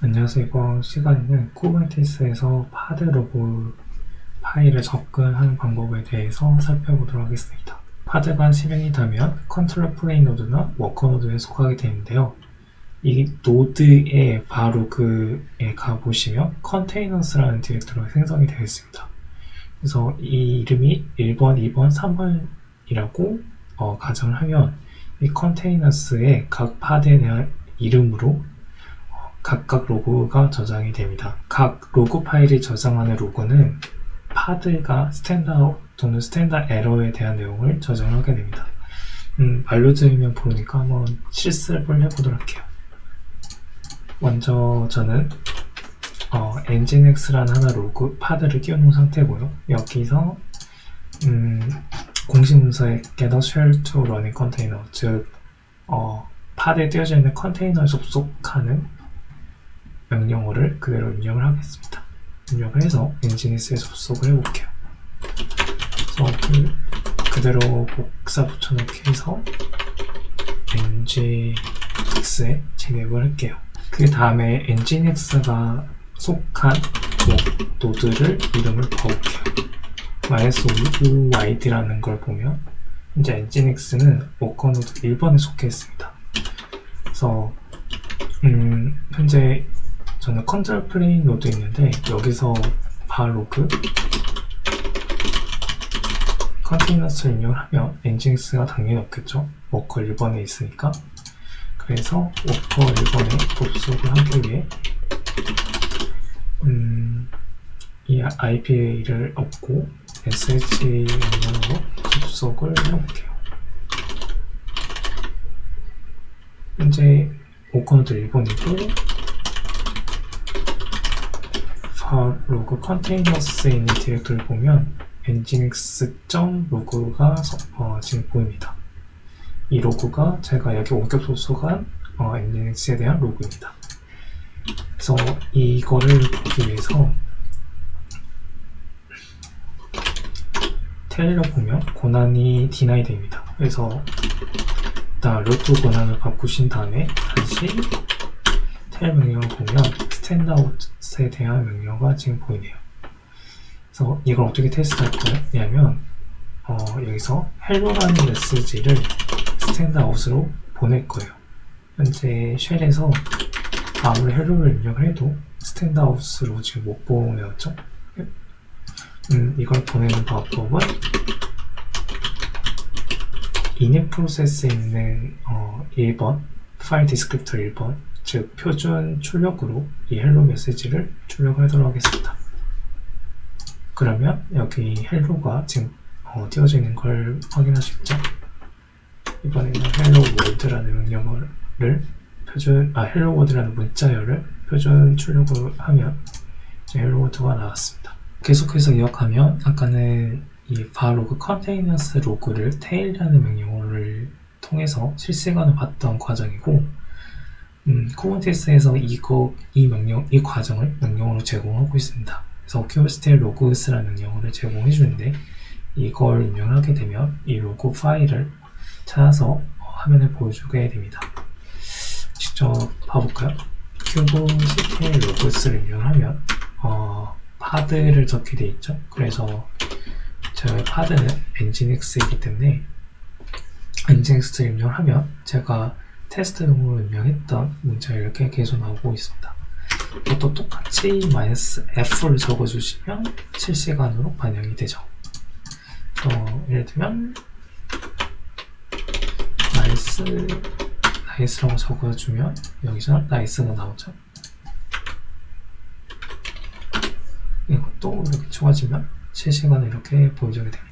안녕하세요. 이번 시간에는 쿠버네티스에서 파드 로그 파일을 접근하는 방법에 대해서 살펴보도록 하겠습니다. 파드가 실행이 되면 컨트롤 플레이 노드나 워커 노드에 속하게 되는데요. 이 노드의 바로 그에 가보시면 컨테이너스라는 디렉터리가 생성이 되어 있습니다. 그래서 이 이름이 1번, 2번, 3번이라고 어, 가정을 하면 이 컨테이너스의 각 파드에 대한 이름으로 각각 로그가 저장이 됩니다. 각 로그 파일이 저장하는 로그는 파드가 스탠다드 또는 스탠다드 에러에 대한 내용을 저장하게 됩니다. 음, 반려자이면 부르니까 한번 실습을 해보도록 할게요. 먼저 저는 어, nginx라는 하나 로그 파드를 띄워놓은 상태고요. 여기서 음, 공식 문서에 get a shell to running container 즉 어, 파드에 띄워져 있는 컨테이너에 접속하는 명령어를 그대로 입력을 하겠습니다. 입력을 해서 엔진니스에 접속을 해볼게요. 그래서 그, 그대로 복사 붙여넣기 해서 nginx에 진입을 할게요. 그 다음에 nginx가 속한 노드를 이름을 넣을게요. -oyd라는 걸 보면 현재 nginx는 워커 노드 1번에 속해 있습니다. 그래서 음, 현재 저는 컨트롤 플레이 노드 있는데 여기서 바로그 컨테이너스를 입력을 하면 엔진스가 당연히 없겠죠? 워커 1번에 있으니까. 그래서 워커 1번에 접속을 하기 위해 음, 이 IPA를 얻고 SH 명령으로 접속을 해볼게요. 현재 워커노드 1번이고 로그 컨테이너스에 있는 디렉토리를 보면 nginx.로그가 어, 지금 보입니다. 이 로그가 제가 여기 원격 소속한 어, nginx에 대한 로그입니다. 그래서 이거를 보기 위해서 테일러 보면 고난이 디나이 됩니다. 그래서 일단 루트 고난을 바꾸신 다음에 다시 테일 명령을 보면 스탠다웃에 대한 명령어가 지금 보이네요. 그래서 이걸 어떻게 테스트할 거냐면 어, 여기서 헬로라는 메시지를 스탠다웃으로 보낼 거예요. 현재 쉘에서 아무리 헬로를 입력을 해도 스탠다웃으로 지금 못 보내었죠. 음, 이걸 보내는 방법은 이넷 프로세스에 있는 어, 1번 파일 디스크립터 1번 즉 표준 출력으로 이 헬로 메시지를 출력하도록 하겠습니다. 그러면 여기 헬로가 지금 어, 띄워져 있는 걸 확인할 수 있죠. 이번에는 헬로 월드라는 명령어를 표준 아 헬로 월드라는 문자열을 표준 출력으로 하면 헬로 월드가 나왔습니다. 계속해서 기억하면 아까는 이 바로그 컨테이너스 로그를 테일이라는 명령어를 통해서 실시간으로 봤던 과정이고 음, 쿠버네티스에서 이거 이 명령 이 과정을 명령으로 제공하고 있습니다. 그래서 kubectl logs라는 명령어를 제공해 주는데 이걸 입력하게 되면 이 로그 파일을 찾아서 화면에 보여주게 됩니다. 직접 봐볼까요? kubectl logs를 입력하면 어, 파드를 적게 돼 있죠. 그래서 저희 파드는 nginx이기 때문에 nginx를 입력하면 제가 테스트 용으로 입력했던 문제가 이렇게 계속 나오고 있습니다. 이것도 똑같이 "-f를 적어주시면 실시간으로 반영이 되죠. 어, 예를 들면 나이스 나이스라고 적어주면 여기서 나이스가 나오죠. 이것도 이렇게 추가지면 실시간으로 이렇게 보여주게 됩니다.